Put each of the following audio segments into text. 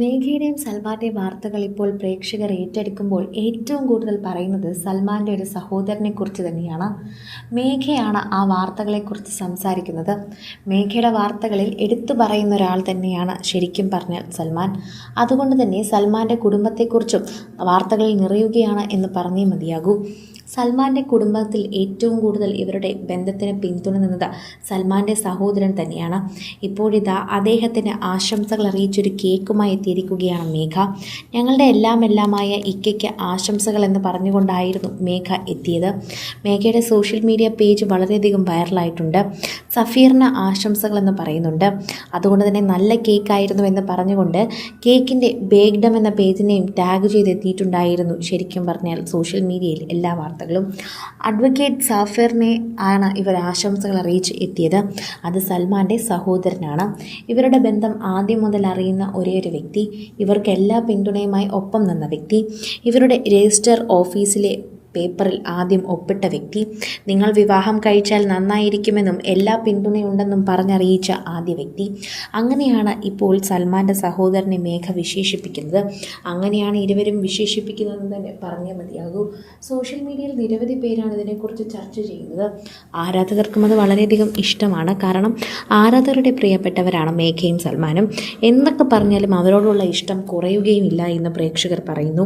മേഘയുടെയും സൽമാന്റെയും വാർത്തകൾ ഇപ്പോൾ പ്രേക്ഷകർ ഏറ്റെടുക്കുമ്പോൾ ഏറ്റവും കൂടുതൽ പറയുന്നത് സൽമാന്റെ ഒരു സഹോദരനെ കുറിച്ച് തന്നെയാണ്. മേഘയാണ് ആ വാർത്തകളെക്കുറിച്ച് സംസാരിക്കുന്നത്. മേഘയുടെ വാർത്തകളിൽ എടുത്തു പറയുന്ന ഒരാൾ തന്നെയാണ് ശരിക്കും പറഞ്ഞാൽ സൽമാൻ. അതുകൊണ്ട് തന്നെ സൽമാന്റെ കുടുംബത്തെക്കുറിച്ചും വാർത്തകളിൽ നിറയുകയാണ് എന്ന് പറഞ്ഞേ മതിയാകൂ. സൽമാന്റെ കുടുംബത്തിൽ ഏറ്റവും കൂടുതൽ ഇവരുടെ ബന്ധത്തിന് പിന്തുണ നിന്നത് സൽമാന്റെ സഹോദരൻ തന്നെയാണ്. ഇപ്പോഴിതാ അദ്ദേഹത്തിന് ആശംസകൾ അറിയിച്ചൊരു കേക്കുമായി എത്തിയിരിക്കുകയാണ് മേഘ. ഞങ്ങളുടെ എല്ലാം എല്ലാമായ ഇക്കയ്ക്ക് ആശംസകൾ എന്ന് പറഞ്ഞുകൊണ്ടായിരുന്നു മേഘ എത്തിയത്. മേഘയുടെ സോഷ്യൽ മീഡിയ പേജ് വളരെയധികം വൈറലായിട്ടുണ്ട്. സഫീറിന് ആശംസകളെന്ന് പറയുന്നുണ്ട്. അതുകൊണ്ട് തന്നെ നല്ല കേക്കായിരുന്നു എന്ന് പറഞ്ഞുകൊണ്ട് കേക്കിന്റെ ബേക്ഡം എന്ന പേജിനെയും ടാഗ് ചെയ്തെത്തിയിട്ടുണ്ടായിരുന്നു ശരിക്കും പറഞ്ഞാൽ സോഷ്യൽ മീഡിയയിൽ എല്ലാ വാർത്തകളും. അഡ്വക്കേറ്റ് സാഫീറിനെ ആണ് ഇവർ ആശംസകൾ അറിയിച്ച് എത്തിയത്. അത് സൽമാന്റെ സഹോദരനാണ്. ഇവരുടെ ബന്ധം ആദ്യം മുതൽ അറിയുന്ന ഒരേ ഒരു വ്യക്തി. ഇവർക്ക് എല്ലാ പിന്തുണയുമായി ഒപ്പം നിന്ന വ്യക്തി. ഇവരുടെ രജിസ്റ്റർ ഓഫീസിലെ പേപ്പറിൽ ആദ്യം ഒപ്പിട്ട വ്യക്തി നിങ്ങൾ വിവാഹം കഴിച്ചാൽ നന്നായിരിക്കുമെന്നും എല്ലാ പിന്തുണയുണ്ടെന്നും പറഞ്ഞറിയിച്ച ആദ്യ വ്യക്തി. അങ്ങനെയാണ് ഇപ്പോൾ സൽമാന്റെ സഹോദരനെ മേഘ വിശേഷിപ്പിക്കുന്നത്. അങ്ങനെയാണ് ഇരുവരും വിശേഷിപ്പിക്കുന്നതെന്ന് തന്നെ പറഞ്ഞേ മതിയാകൂ. സോഷ്യൽ മീഡിയയിൽ നിരവധി പേരാണ് ഇതിനെക്കുറിച്ച് ചർച്ച ചെയ്യുന്നത്. ആരാധകർക്കും അത് വളരെയധികം ഇഷ്ടമാണ്. കാരണം ആരാധകരുടെ പ്രിയപ്പെട്ടവരാണ് മേഘയും സൽമാനും. എന്തൊക്കെ പറഞ്ഞാലും അവരോടുള്ള ഇഷ്ടം കുറയുകയുമില്ല എന്ന് പ്രേക്ഷകർ പറയുന്നു.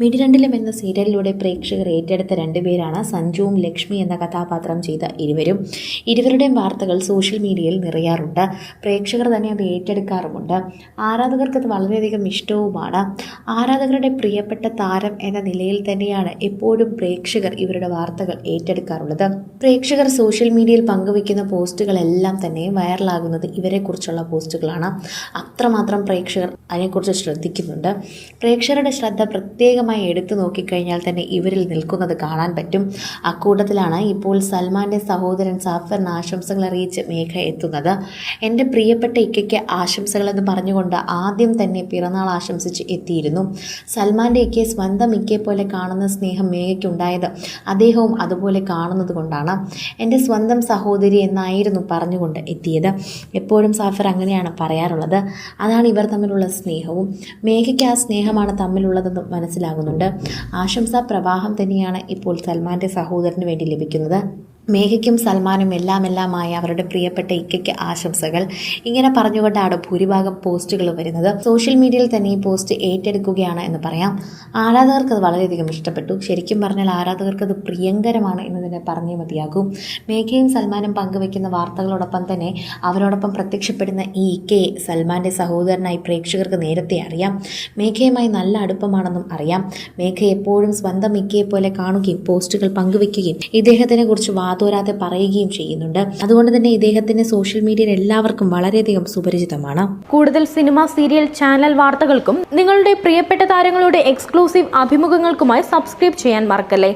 മിഡിരണ്ടിലും എന്ന സീരിയലിലൂടെ പ്രേക്ഷകർ ഏറ്റെടുത്ത രണ്ടുപേരാണ് സഞ്ജുവും ലക്ഷ്മി എന്ന കഥാപാത്രം ചെയ്ത ഇരുവരും. ഇരുവരുടെയും വാർത്തകൾ സോഷ്യൽ മീഡിയയിൽ നിറയാറുണ്ട്. പ്രേക്ഷകർ തന്നെ അത് ഏറ്റെടുക്കാറുമുണ്ട്. ആരാധകർക്ക് അത് വളരെയധികം ഇഷ്ടവുമാണ്. ആരാധകരുടെ പ്രിയപ്പെട്ട താരം എന്ന നിലയിൽ തന്നെയാണ് എപ്പോഴും പ്രേക്ഷകർ ഇവരുടെ വാർത്തകൾ ഏറ്റെടുക്കാറുള്ളത്. പ്രേക്ഷകർ സോഷ്യൽ മീഡിയയിൽ പങ്കുവയ്ക്കുന്ന പോസ്റ്റുകളെല്ലാം തന്നെ വൈറലാകുന്നത് ഇവരെക്കുറിച്ചുള്ള പോസ്റ്റുകളാണ്. അത്രമാത്രം പ്രേക്ഷകർ അതിനെക്കുറിച്ച് ശ്രദ്ധിക്കുന്നുണ്ട്. പ്രേക്ഷകരുടെ ശ്രദ്ധ പ്രത്യേകമായി എടുത്തു നോക്കിക്കഴിഞ്ഞാൽ തന്നെ ഇവരിൽ നിൽക്കുന്നത് കാണാൻ പറ്റും. അക്കൂട്ടത്തിലാണ് ഇപ്പോൾ സൽമാന്റെ സഹോദരൻ സാഫറിന് ആശംസകൾ അറിയിച്ച് മേഘ എത്തുന്നത്. എന്റെ പ്രിയപ്പെട്ട ഇക്കയ്ക്ക് ആശംസകളെന്ന് പറഞ്ഞുകൊണ്ട് ആദ്യം തന്നെ പിറന്നാൾ ആശംസിച്ച് എത്തിയിരുന്നു. സൽമാന്റെ ഇക്കയെ സ്വന്തം ഇക്കയെ പോലെ കാണുന്ന സ്നേഹം മേഘയ്ക്കുണ്ടായത് അദ്ദേഹവും അതുപോലെ കാണുന്നത് കൊണ്ടാണ്. എന്റെ സ്വന്തം സഹോദരി എന്നായിരുന്നു പറഞ്ഞുകൊണ്ട് എത്തിയത്. എപ്പോഴും സാഫർ അങ്ങനെയാണ് പറയാറുള്ളത്. അതാണ് ഇവർ തമ്മിലുള്ള സ്നേഹവും. മേഘയ്ക്ക് ആ സ്നേഹമാണ് തമ്മിലുള്ളതെന്ന് മനസ്സിലാകുന്നുണ്ട്. ആശംസാ പ്രവാഹം തന്നെയാണ് ഇപ്പോൾ സൽമാന്റെ സഹോദരന് വേണ്ടി ലഭിക്കുന്നത്. മേഘയ്ക്കും സൽമാനും എല്ലാം എല്ലാമായ അവരുടെ പ്രിയപ്പെട്ട ഇക്കയ്ക്ക് ആശംസകൾ. ഇങ്ങനെ പറഞ്ഞുകൊണ്ടാണ് ഭൂരിഭാഗം പോസ്റ്റുകൾ വരുന്നത്. സോഷ്യൽ മീഡിയയിൽ തന്നെ ഈ പോസ്റ്റ് ഏറ്റെടുക്കുകയാണ് എന്ന് പറയാം. ആരാധകർക്ക് അത് വളരെയധികം ഇഷ്ടപ്പെട്ടു. ശരിക്കും പറഞ്ഞാൽ ആരാധകർക്ക് അത് പ്രിയങ്കരമാണ് എന്ന് തന്നെ പറഞ്ഞേ മതിയാകും. മേഘയും സൽമാനും പങ്കുവയ്ക്കുന്ന വാർത്തകളോടൊപ്പം തന്നെ അവരോടൊപ്പം പ്രത്യക്ഷപ്പെടുന്ന ഈ ഇക്കയെ സൽമാന്റെ സഹോദരനായി പ്രേക്ഷകർക്ക് നേരത്തെ അറിയാം. മേഘയുമായി നല്ല അടുപ്പമാണെന്നും അറിയാം. മേഘ എപ്പോഴും സ്വന്തം ഇക്കയെ പോലെ കാണുകയും പോസ്റ്റുകൾ പങ്കുവയ്ക്കുകയും ഇദ്ദേഹത്തിനെ കുറിച്ച് വാതോരാതെ പറയുകയും ചെയ്യുന്നുണ്ട്. അതുകൊണ്ട് തന്നെ ഇദ്ദേഹത്തിന്റെ സോഷ്യൽ മീഡിയയിൽ എല്ലാവർക്കും വളരെയധികം സുപരിചിതമാണ്. കൂടുതൽ സിനിമ സീരിയൽ ചാനൽ വാർത്തകൾക്കും നിങ്ങളുടെ പ്രിയപ്പെട്ട താരങ്ങളുടെ എക്സ്ക്ലൂസീവ് അഭിമുഖങ്ങൾക്കുമായി സബ്സ്ക്രൈബ് ചെയ്യാൻ മറക്കല്ലേ?